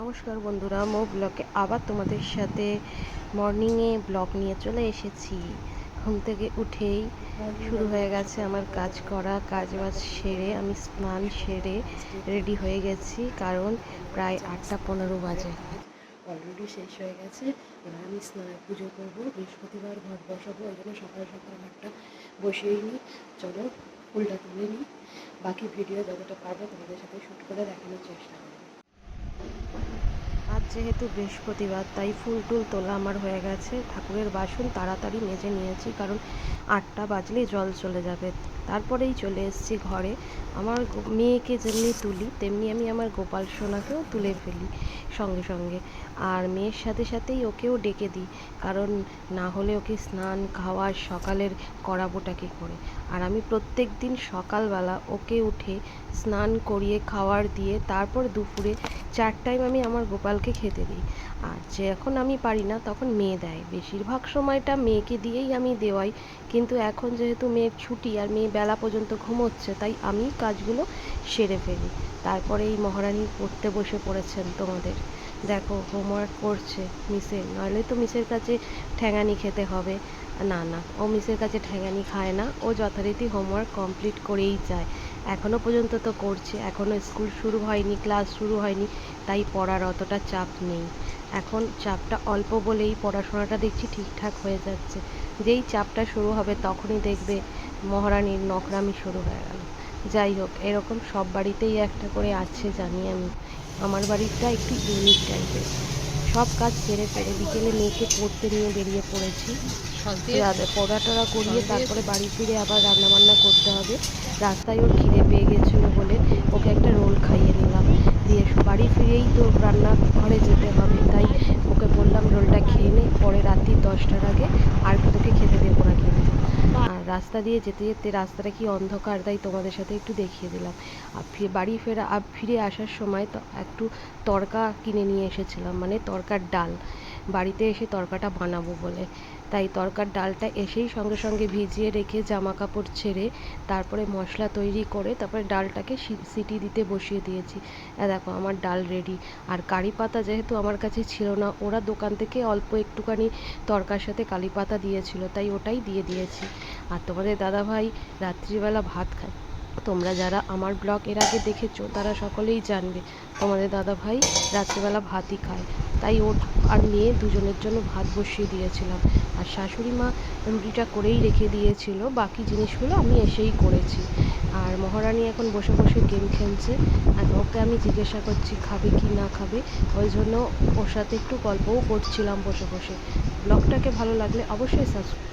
নমস্কার বন্ধুরা, মো ব্লগে আবার তোমাদের সাথে মর্নিংয়ে ব্লগ নিয়ে চলে এসেছি। ঘুম থেকে উঠেই শুরু হয়ে গেছে আমার কাজ করা কাজ বাজ সেরে, আমি স্নান সেরে রেডি হয়ে গেছি, কারণ প্রায় আটটা পনেরো বাজে। অলরেডি শেষ হয়ে গেছে, এবার আমি স্নান পুজো করব, বৃহস্পতিবার ঘর বসাবো, ওই জন্য সকাল সকাল ঘরটা বসিয়েই নিই চলো, ফুলটা তুলে নিই বাকি ভিডিও যতটা পারব তোমাদের সাথে শ্যুট করে দেখানোর চেষ্টা করব। যেহেতু বৃহস্পতিবার, তাই ফুল টুল তোলা আমার হয়ে গেছে। ঠাকুরের বাসন তাড়াতাড়ি মেজে নিয়েছি, কারণ আটটা বাজলেই জল চলে যাবে। তারপরেই চলে এসেছি ঘরে। আমার মেয়েকে যেমনি তুলি, তেমনি আমি আমার গোপাল সোনাকেও তুলে ফেলি সঙ্গে সঙ্গে। আর মেয়ের সাথে সাথেই ওকেও ডেকে দিই, কারণ না হলে ওকে স্নান খাওয়া সকালের করাবোটা কী করে? আর আমি প্রত্যেক দিন সকালবেলা ওকে উঠে স্নান করিয়ে, খাওয়ার দিয়ে, তারপর দুপুরে চার টাইম আমি আমার গোপালকে খেতে দিই আর যখন আমি পারি না, তখন মেয়ে দেয়। বেশিরভাগ সময়টা মেয়েকে দিয়েই আমি দেওয়াই। কিন্তু এখন যেহেতু মেয়ের ছুটি আর মেয়ে বেলা পর্যন্ত ঘুমোচ্ছে, তাই আমি কাজগুলো সেরে ফেলি। তারপরে এই মহারানী পড়তে বসে পড়েছেন তোমাদের। দেখো হোমওয়ার্ক করছে মিসের। নইলে তো মিসের কাছে ঠ্যাঙানি খেতে হবে। না না, ও মিসের কাছে ঠ্যাঙানি খায় না। ও যথারীতি হোমওয়ার্ক কমপ্লিট করেই যায়। এখনও পর্যন্ত তো করছে এখনও স্কুল শুরু হয়নি, ক্লাস শুরু হয়নি, তাই পড়ার অতটা চাপ নেই। এখন চাপটা অল্প বলেই পড়াশোনাটা দেখছি ঠিকঠাক হয়ে যাচ্ছে। যেই চাপটা শুরু হবে তখনই দেখবে মহারানীর নকরামি শুরু হয়ে গেল। যাই হোক, এরকম সব বাড়িতেই একটা করে আছে জানি আমি। আমার বাড়িটা একটু ইউনিক টাইপের সব কাজ সেরে ফেলে বিকেলে মেয়েকে পড়তে নিয়ে বেরিয়ে পড়েছি। রাতে পড়া টড়া করিয়ে তারপরে বাড়ি ফিরে আবার রান্না বান্না করতে হবে। রাস্তায় ওর খিদে পেয়ে গেছিল বলে ওকে একটা রোল খাইয়ে নিলাম। দিয়ে বাড়ি ফিরেই তো রান্না ঘরে যেতে হবে। তাই ওকে বললাম রোলটা খেয়ে নে পরে রাত্রি দশটার আগে আর তোকে খেতে দেবো না কিন্তু। আর রাস্তা দিয়ে যেতে যেতে রাস্তাটা কি অন্ধকার তাই তোমাদের সাথে একটু দেখিয়ে দিলাম। আর বাড়ি ফেরা ফিরে আসার সময় তো একটু তড়কা কিনে নিয়ে এসেছিলাম মানে তড়কার ডাল। বাড়িতে এসে তড়কাটা বানাবো বলে। তাই তড়কার ডালটা এসেই সঙ্গে সঙ্গে ভিজিয়ে রেখে জামা কাপড় ছেড়ে তারপরে মশলা তৈরি করে তারপরে ডালটাকে সিটি দিতে বসিয়ে দিয়েছি। দেখো আমার ডাল রেডি। আর কারি পাতা যেহেতু আমার কাছে ছিল না, ওরা দোকান থেকে অল্প একটুখানি তড়কার সাথে কারি পাতা দিয়েছিল, তাই ওটাই দিয়ে দিয়েছি। আর তোমাদের দাদাভাই রাত্রিবেলা ভাত খায়। তোমরা যারা আমার ব্লগ এর আগে দেখেছ, তারা সকলেই জানবে, তোমাদের দাদা ভাই রাত্রিবেলা ভাতই খায়। তাই ওর আর মেয়ে দুজনের জন্য ভাত বসিয়ে দিয়েছিলাম। আর শাশুড়ি মা রুটিটা করেই রেখে দিয়েছিল, বাকি জিনিসগুলো আমি এসেই করেছি। আর মহারানী এখন বসে বসে গেম খেলছে, আর ওকে আমি জিজ্ঞাসা করছি, খাবে কি না খাবে? ওই জন্য ওর সাথে একটু গল্পও করছিলাম বসে বসে। ব্লগটাকে ভালো লাগলে অবশ্যই সাবস্ক্রাইব